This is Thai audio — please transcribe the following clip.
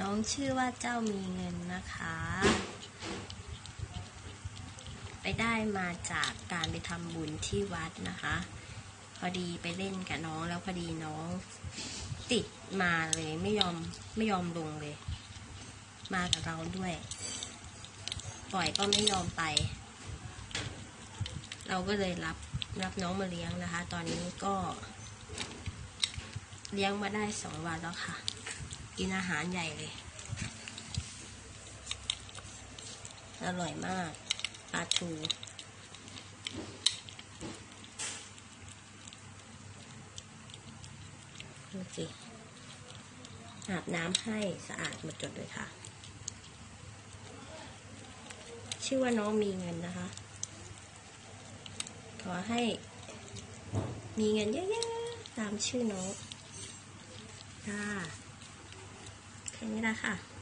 น้องชื่อว่าเจ้ามีเงินนะคะ ไปได้มาจากการไปทำบุญที่วัดนะคะ พอดีไปเล่นกับน้องแล้วพอดีน้องติดมาเลยไม่ยอมไม่ยอมลงเลย มากับเราด้วย ปล่อยก็ไม่ยอมไป เราก็เลยรับรับน้องมาเลี้ยงนะคะ ตอนนี้ก็ เลี้ยงมาได้สองวันแล้วค่ะ กินอาหารใหญ่เลย อร่อยมากปลาทูดูสิอาบน้ำให้สะอาดหมดจดเลยค่ะ ชื่อว่าน้องมีเงินนะคะ ขอให้มีเงินเยอะๆตามชื่อน้องค่ะ นี้ละค่ะ